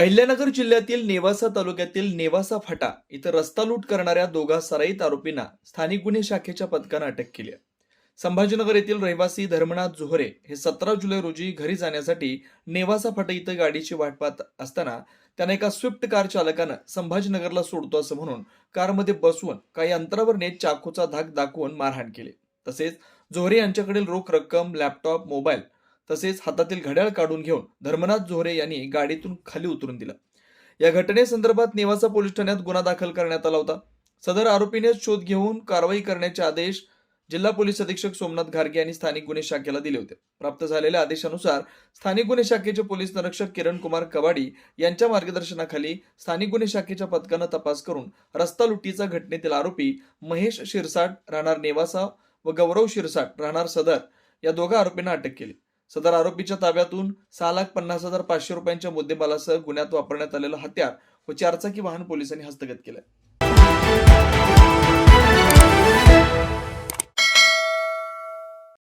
अहिल्यानगर जिल्ह्यातील नेवासा तालुक्यातील नेवासा फाटा इथं रस्ता लूट करणाऱ्या दोघा सराईत आरोपींना स्थानिक गुन्हे शाखेच्या पथकानं अटक केली आहे. संभाजीनगर येथील रहिवासी धर्मनाथ जोहरे हे सतरा जुलै रोजी घरी जाण्यासाठी नेवासा फाटा इथं गाडीची वाट पाहत असताना त्यांना एका स्विफ्ट कार चालकानं संभाजीनगरला सोडतो असं म्हणून कारमध्ये बसवून काही अंतरावर नेत चाकूचा धाक दाखवून मारहाण केली. तसेच जोहरे यांच्याकडील रोख रक्कम लॅपटॉप मोबाईल तसेच हातातील घड्याळ काढून घेऊन धर्मनाथ जोहरे यांनी गाडीतून खाली उतरून दिला. या घटनेसंदर्भात नेवासा पोलीस ठाण्यात गुन्हा दाखल करण्यात आला होता. सदर आरोपीने शोध घेऊन कारवाई करण्याचे आदेश जिल्हा पोलीस अधीक्षक सोमनाथ घारगे यांनी स्थानिक गुन्हे शाखेला दिले होते. प्राप्त झालेल्या आदेशानुसार स्थानिक गुन्हे शाखेचे पोलीस निरीक्षक किरण कुमार कवाडी यांच्या मार्गदर्शनाखाली स्थानिक गुन्हे शाखेच्या पथकानं तपास करून रस्ता लुटीचा घटनेतील आरोपी महेश शिरसाट राहणार नेवासा व गौरव शिरसाट राहणार सदर या दोघा आरोपींना अटक केली. सदर आरोपीच्या ताब्यातून सहा लाख पन्नास हजार पाचशे रुपयांच्या मुद्देमालासह गुन्ह्यात वापरण्यात आलेलं हत्यार व चारचाकी वाहन पोलिसांनी हस्तगत केलं